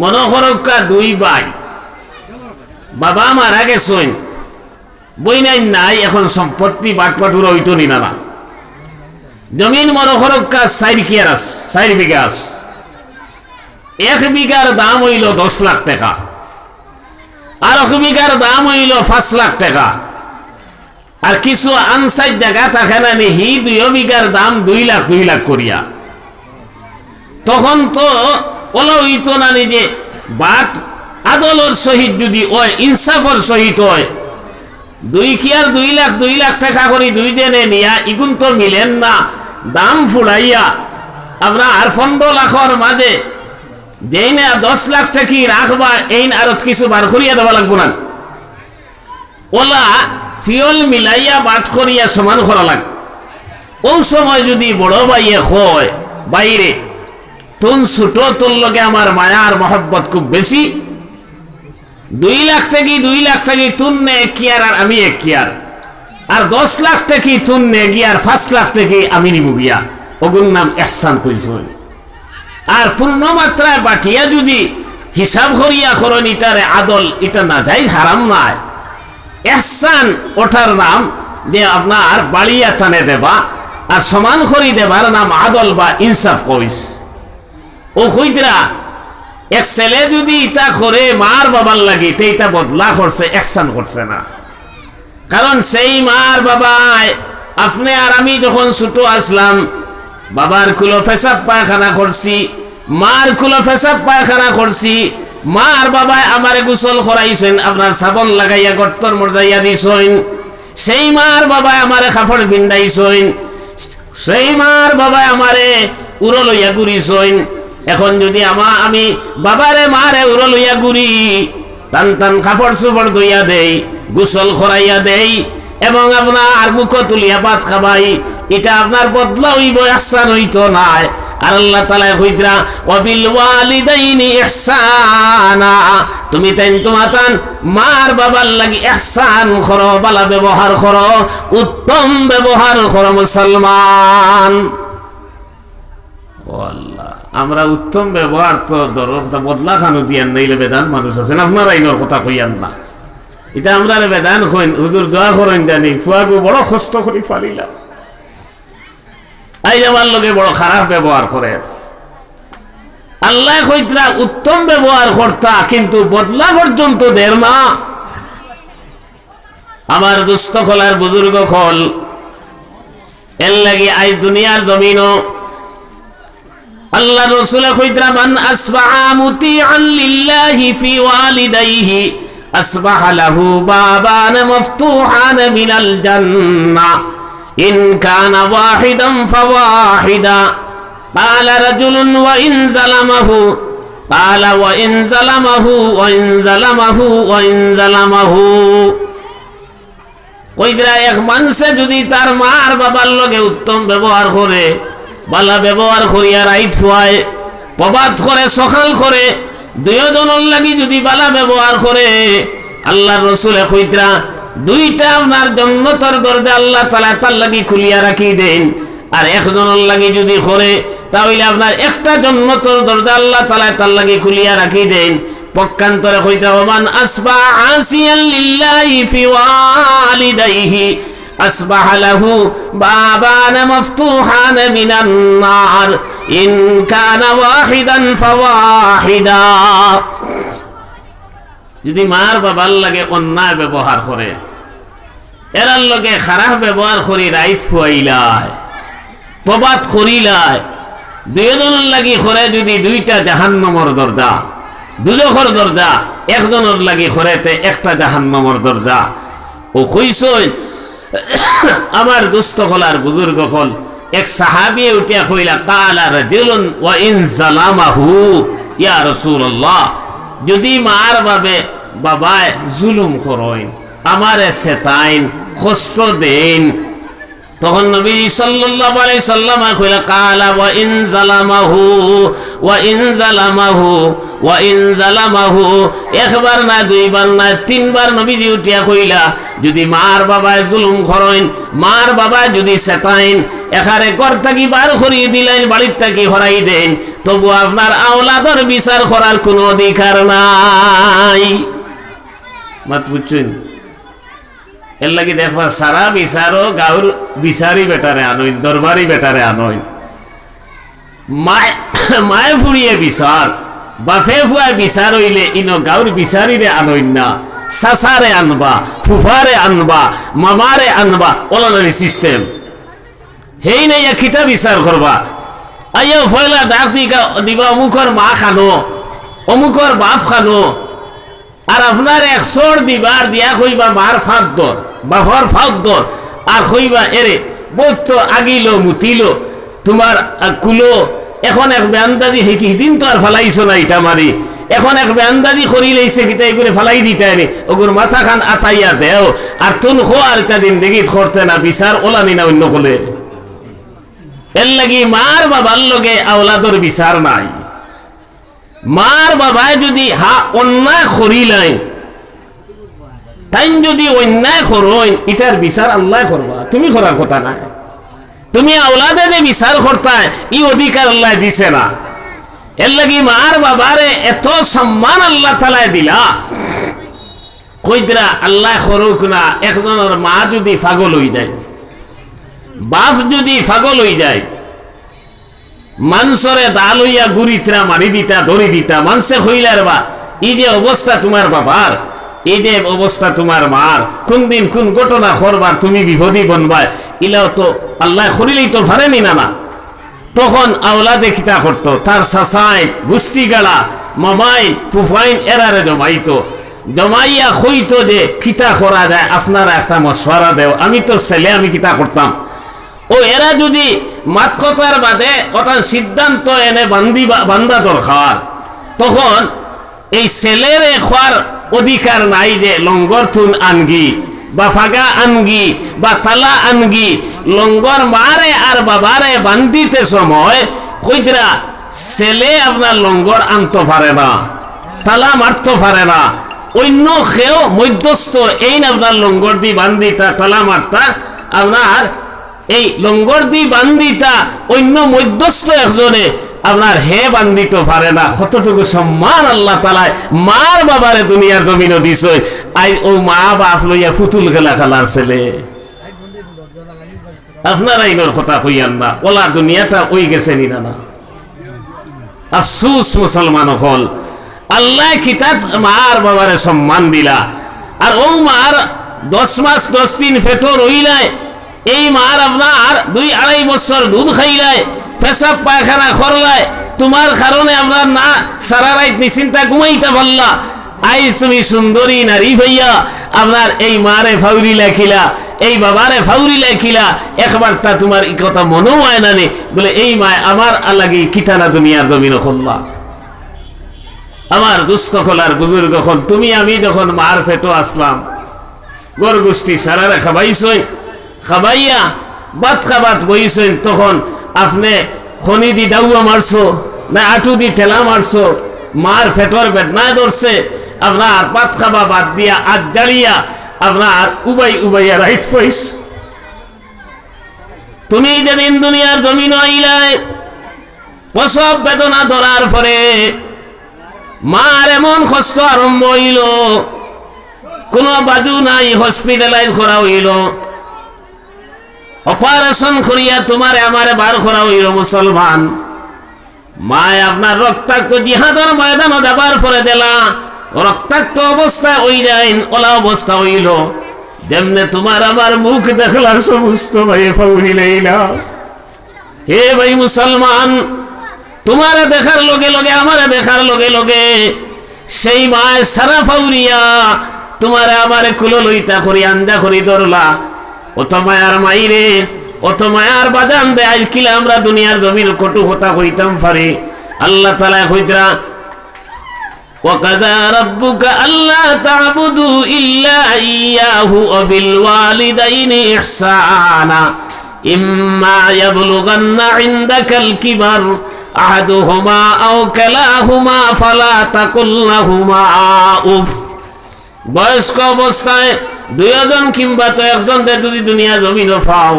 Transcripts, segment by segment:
মনোহরকা দুই ভাই। বাবা মারা গেছেন। বই নাই, এখন সম্পত্তি বাটপাটুর হইতো নি না জমিন মনোহরকা চার কিয়ার চার বিঘা আস এক বিঘার দাম হইল দশ লাখ টাকা। আর এক বিঘার দাম হইল পাঁচ লাখ টাকা। আর কিছু আনসাইড জায়গা থাকে না নি হি দুই বিঘার দাম দুই লাখ দুই লাখ করিয়া। তখন তো ওলা হইতো না নি যে বাট আদলর সহিত যদি ওই ইনসাফর সহিত হয়, দুই কি আর দুই লাখ দুই লাখ টাকা করি দুই জনে নিয়া, ইগুন তো মিলেন না। দাম ফুড়াইয়া আমরা আর পনেরো লাখর মাঝে যেই না দশ লাখ টাকি রাখবা এই আর কিছু বার করিয়া দেওয়া লাগবো না। ওলা ফিয়ল মিলাইয়া বাট করিয়া সমান করা লাগ। ও সময় যদি বড় ভাইয়ে হয়, বাইরে তুন ছোট তোর লগে আমার মায়ার মহব্বত খুব বেশি। দুই লাখ টাকি দুই লাখ টাকি তুন নে কিয়ার আর আমি এক কিয়ার আর দশ লাখ টাকি তুন নে গিয়ার পাঁচ লাখ থেকে আমি নিব গিয়া। ওগুন নাম এহসান কইসই আর পূর্ণ মাত্রায় বাটিয়া যদি হিসাব করিয়া করনি, তারে আদল এটা না যাই, হারাম নাই। এহসান ওঠার নাম যে আপনার বাড়িয়া টানে দেবা, আর সমান করি দেবার নাম আদল বা ইনসাফ কইস। ও এক ছেলে যদি ইটা করে, মার বাবার লাগে ইটা বদলা করছে এহসান করছে না। কারণ সেই মার বাবায় আপনি আর আমি যখন ছোট আসলাম, বাবার কুলো পেশাব পায়খানা করছি, মার কুলো পেশাব পায়খানা করছি, মার বাবায় আমারে গোসল করাইছেন, আপনার সাবন লাগাইয়া, গর্তর মর্যাইয়া দিছেন, সেই মার বাবায় আমারে কাপড় পিন্দাইছেন সেই মার বাবায় আমারে উড়ো লইয়া ঘুরিছেন এখন যদি আমা, আমি বাবারে, মারে উড়ো লইয়া ঘুরি, টান টান কাপড় চোপড় দইয়া দেই, গোসল করাইয়া দেই, এবং আপনার মুখ তুলিয়া ভাত খাবাই, এটা আপনার বদলা হইব আসান হইতো নাই। আর আল্লাহ তালা হইদ্রা অবিল ওয়ালিদাইনি ইহসানা। তুমি তাই তোমার তান মার বাবার লাগি ইহসান করো, বালা ব্যবহার করো, উত্তম ব্যবহার করো মুসলমান। আমরা উত্তম ব্যবহার তো দরজা বদলা খানো দিয়ান নাইলে বেদান মানুষ আছেন আপনার আইনের কথা কইয়ান না। এটা আমরা বেদান কইন, হুজুর দোয়া করেন জানি, ফুয়াগু বড় কষ্ট করি ফালিলাম। আই আমার লোকে বড় খারাপ ব্যবহার করে। আল্লাহ কইতরা উত্তম ব্যবহার করতা, কিন্তু বদলা পর্যন্ত দের না। আমার দুস্থ খোলার বুজুর্গ খল এর লাগি আজ দুনিয়ার জমিনও আল্লাহ রসুল কইতরা মান আসবাহা মুতিআন লিল্লাহি ফি ওয়ালিদাইহি আসবাহ লাহু বাবান মফতুহান মিনাল জান্নাহ ইন কানা ওয়াহিদান ফাওয়াহিদা قال رجل وإن ظلمه قال وإن ظلمه وإن ظلمه وإن ظلمه কইদরা এক মানুষে যদি তার মার বাবার লগে উত্তম ব্যবহার করে বালা ব্যবহার করিয়া রাইত ফুয়ায় প্রবাদ করে, সকাল করে দুজনের লাগি যদি বালা ব্যবহার করে আল্লাহ রসুলে কইতরা, দুইটা আপনার জন্মতর দরজা আল্লাহ তালা তার লাগি খুলিয়া রাখি দেন। আর একজনের লাগি যদি করে, তাহলে আপনার একটা জন্মতর দরজা আল্লাহ তালা তার লাগি খুলিয়া রাখি দেন। পক্ষান্তরে কইতে ওমান আসবা আসিয়ান লিল্লাহি ফি ওয়ালিদাইহি أصبح له بابان مفتوحان من النار إن كان واحدا فواحدا যদি মার বাবার লাগে অন্যায় ব্যবহার করে এরার লগে খারাপ ব্যবহার করি রাইত ফুয়াইলায় প্রবাদ করিলায় দুজনের লাগি করে যদি দুইটা জাহান্নমর দরজা দুজখর দরজা একজনের লাগি করেতে একটা জাহান্নমর দরজা ও কইসই আমার দুস্থ হলার বুজুর্গ হল। এক সাহাবি উঠিয়া কইলা কালা রাজুলুন ওয়া ইন জালামাহু, ইয়া রাসূলুল্লাহ, যদি মার বাবে বাবায় জুলুম করইন আমারে সেতাইন, কষ্ট দেন। তখন নবী সাল্লাল্লাহু আলাইহি সাল্লাম কইলা কালা ওয়া ইন জালামাহু, ওয়া ইন জালামাহু, ওয়া ইন জালামাহু। একবার না, দুইবার না, তিনবার নবীজি উঠিয়া কইলা যদি মার বাবায় জুলুম করইন মার বাবা যদি সেতাইন এখারে ঘর থাকি বার করিয়ে দিলেন বাড়ির থাকি হরাই দেন, তবু আপনার আওলাদর বিচার করার কোনো অধিকার নাই। মাত বুঝছেন? এর লাগি দেখবা, সারা বিচারও গাঁর বিচারি বেটারে আনইন, দরবারি বেটারে আনই মায়, মায়ে ফুড়িয়ে বিচার বাফে ফুয়ায় বিচার হইলে ইন গাঁর বিচারিরে আনইন না। সাসারে আনবা ফুফারে আনবা, মামারে আনবা ওলানারি সিস্টেম হেই নাই খিতা বিচার করবা আইয়া ফয়লা ডাক দিকা দিবা অমুকর মা খানো অমুকর বাপ খানো। আর আপনার একশোর দিবার দিয়া কইবা মার ফাঁক দর বাপর ফাঁক দর আর কইবা এরে বৈত আগিল, মুতিল তোমার কুলো, এখন এক বেআন্দাজি হয়েছে সিদিন তো আর ফালাইছো না ইটা মারি এখন এক বেআন্দাজি করি লইছে কিতা এগুলো ফালাই দিতাই নি ওগুর মাথা খান আতাইয়া দেও। আর তুন খো আর তা জিন্দগিত করতে না বিচার ওলানি না অন্য কলে। এর লাগি মার বাবার লগে আওলাদর বিচার নাই। মার বাবায় যদি হা অন্যায় করিলাই তাই যদি অন্যায় করইন ইটার বিচার আল্লাহ করবা তুমি করার কথা নাই। তুমি আওলাদে যে বিচার করতায় ই অধিকার আল্লাহ দিছে না। এর লাগি মার বাবারে এত সম্মান আল্লাহ তালায় দিলা। কইতরা আল্লাহ করুক না, একজনের মা যদি পাগল হয়ে যায়, বাপ যদি পাগল হয়ে যায়, মানসরে দাল হইয়া গুড়িতরা মারি দিতা, ধরি দিতা, মানসে হইলার বা, এই যে অবস্থা তোমার বাবার, এই যে অবস্থা তোমার মার, কোন দিন কোন ঘটনা করবার তুমি বিপদী বনবায় ইলাও তো আল্লাহ করিলেই তো পারেনি না না তখন আওলা দেখিতা করতো, তার সাসাই গুষ্টি গালা মামাই, ফুফাইন এরারে জমাইতো জমাইয়া হইতো যে, কিতা করা যায়, আপনারা একটা মশওয়ারা দেও। আমি তো ছেলে, আমি কিতা করতাম। ও এরা যদি মাত কথার বাদে ওটা সিদ্ধান্ত এনে বান্দি বান্দা দরকার তখন এই ছেলের খোয়ার অধিকার নাই যে লঙ্গর থুন আনগি, বা ফাগা আনগি, বা তালা আনগি, লঙ্গর মারে আর বাবারে বান্দিতে সময় কইতরা ছেলে আপনার লঙ্গর আনতে পারে না তালা মারতে পারে না। অন্য খেয়েও মধ্যস্থ এই আপনার লঙ্গর দি বান্দিতা তালা মারতা আপনার এই লঙ্গর দি বান্দিতা অন্য মধ্যস্থ একজনে আপনার হে বান্দিত পারে না। কতটুকু সম্মান আল্লাহ তালায়, মার বাবারে দুনিয়ার জমিনও দিছ। আই, ও মা বাপ লইয়া ফুতুল খেলা খেলার ছেলে। আপনারা ইনোর কথা কইয়ান না, ওলা দুনিয়াটা ওই গেছে নি না। আফসুস মুসলমান হল। আল্লাহ কিতাব মার বাবারে সম্মান দিলা? আর ও মার দশ মাস, দশ দিন ফেটো রইলায় এই মার আপনার দুই আড়াই বছর দুধ খাইলায়, পেশাব পায়খানা করলায়। তোমার কারণে আমরা না, সারা রাত নিশ্চিন্তা ঘুমাইতে পারলা আইস তুমি সুন্দরী নারী ভাইয়া আপনার এই মারে ফাউরি লেখিলা। এই বাবারে ফাউরি লেখিলা, একবার তা তোমার এই কথা মনেও হয় না নে। বলে, এই মায়, আমার আল্লাগি কিতানা দুনিয়ার জমিন খোল্লা। আমার দুস্থ খোলার বুজুর্গ হল তুমি আমি যখন মার ফেটো আসলাম গর গোষ্ঠী সারারে খাবাইছই, খাবাইয়া বাত খাবাত বইছেন তখন আপনি খনি দি ডাউয়া মারছো, না আটু দি ঠেলা মারছো, মার ফেটর বেদনা ধরছে, আপনার পাত খাবা বাদ দিয়া আজ জ্বালিয়া আপনার উবাই উবাইয়া রাইত পয়স তুমি যেদিন দুনিয়ার জমিন আইলাই, প্রসব বেদনা ধরার পরে মার এমন কষ্ট আরম্ভ হইল, কোনো বাজু নাই হসপিটালাইজ করা হইল। অপারেশন করিয়া তোমারে আমারে বার করা হইল মুসলমান। মায় আপনার রক্তাক্ত জিহাদের ময়দানও দেবার পরে দিলা রক্তাক্ত অবস্থা ওই যায় ওলা অবস্থা হইল। যেমনে তোমার আমার মুখ দেখলা সমস্ত ভাই ফাউরি লইলা। হে ভাই মুসলমান, তোমারে দেখার লগে লগে, আমারে দেখার লগে লগে, সেই মায় সারা ফাউরিয়া তোমারে আমারে কুলো লইতা করি, আন্দা করি ধরলা অত মায়ার মাইরে অত মায়ার বাজান দে আজ কিলা আমরা দুনিয়ার জমির কটু হতা হইতাম পারি আল্লাহ তালা হইতরা وقضى ربك ألا تعبدوا إلا إياه وبالوالدين إحسانا إما يبلغن عندك الكبر أحدهما أو كلاهما فلا تقل لهما أف বয়স্ক অবস্থায় দুইজন কিংবা তো একজন যদি দুনিয়া জমিন পাও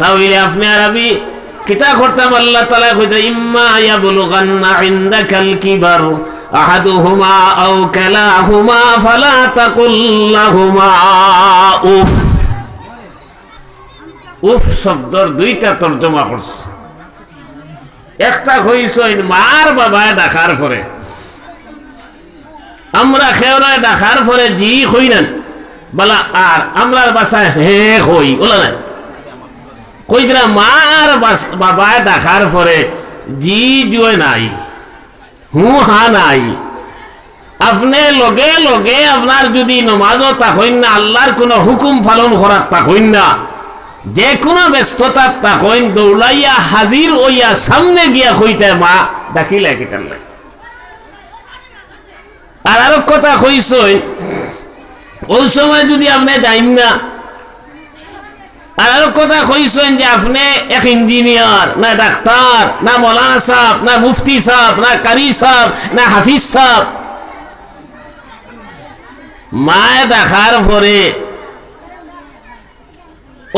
তাহলে আপনি আর আমি কিতা করতাম আল্লাহ তালা কইতে ইম্মা ইয়াবলুগান্না ইনদাকাল কিবার আহাদুহুমা আও কালাহুমা ফালা তাকুল লাহুমা। উফ। উফ শব্দর দুইটা তর্জমা করছে। একটা হইছইন মার বাবায় দেখার পরে। আমরা খেওরায় দেখার পরে জি হই না বলা, আর আমরার বাসায় হে হই, ওলা না কইরা মার বাবায় দেখার পরে জি জুয়ে নাই। হু, হা নাই। আপনি লগে লগে আপনার যদি নমাজও তাকইন না, আল্লাহর কোনো হুকুম পালন করার তাকইন না যে কোনো ব্যস্ততার তাকইন দৌড়াইয়া হাজির হইয়া সামনে গিয়া কইতে মা ডাকিলে কিতার লাগে আর আরও কথা কইসই, ওই সময় যদি আপনি যাইন না আর কথা কইছেন যে আপনি এক ইঞ্জিনিয়ার, না ডাক্তার, না মৌলানা সাহ না মুফতি সাহ না কারি সাহ না হাফিজ সাহ মায় দেখার পরে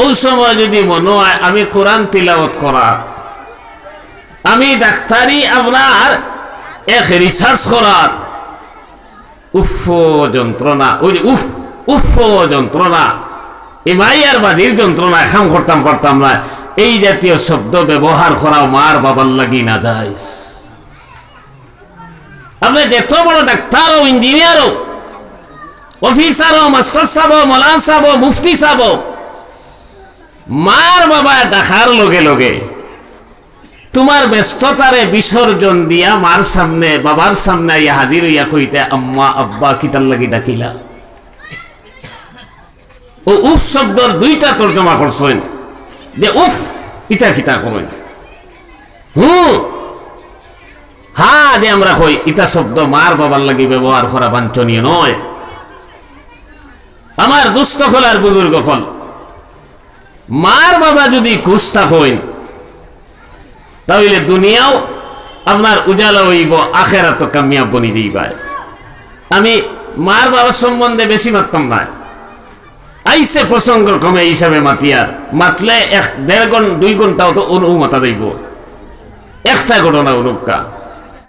ওই সময় যদি মনে হয় আমি কোরআন তিলাবত করা, আমি ডাক্তারি আপনার এক রিসার্চ করার, উফ, যন্ত্রণা, ওই উফ উফ, যন্ত্রণা। এই মাইয়ার বাদির যন্ত্রণা এখন করতাম পারতাম না। এই জাতীয় শব্দ ব্যবহার করা মার বাবার লাগি না যায়। আপনি যেত বড় ডাক্তার ও ইঞ্জিনিয়ার অফিসার ও মাস্টার সাহেব মলান সাহেব মুফতি সাহেব মার বাবা দেখার লগে লগে তোমার ব্যস্ততারে বিসর্জন দিয়া মার সামনে, বাবার সামনে আইয়া হাজির হইয়া কইতে, আম্মা, আব্বা, কিতার লাগি ডাকিলা? ও উফ শব্দর দুইটা তর্জমা করছেন। যে উফ, ইটা কিতা করেন হুম। হ্যাঁ যে আমরা কই, ইটা শব্দ মার বাবার লাগি ব্যবহার করা বাঞ্ছনীয় নয়। আমার দুস্থ ফল আর বুজুর্গ ফল। মার বাবা যদি কুস্তা হইন তাহলে দুনিয়াও আপনার উজালা হইব আখেরা তো কামিয়াব বনি যাইবায় আমি মার বাবার সম্বন্ধে বেশি মারতাম না আইসে প্রসঙ্গ ক্রমে হিসাবে মাতিয়ার মাতলে এক দেড় ঘণ্টা দুই ঘন্টাও তো অনু মাতা যাইব একটা ঘটনা উরুকা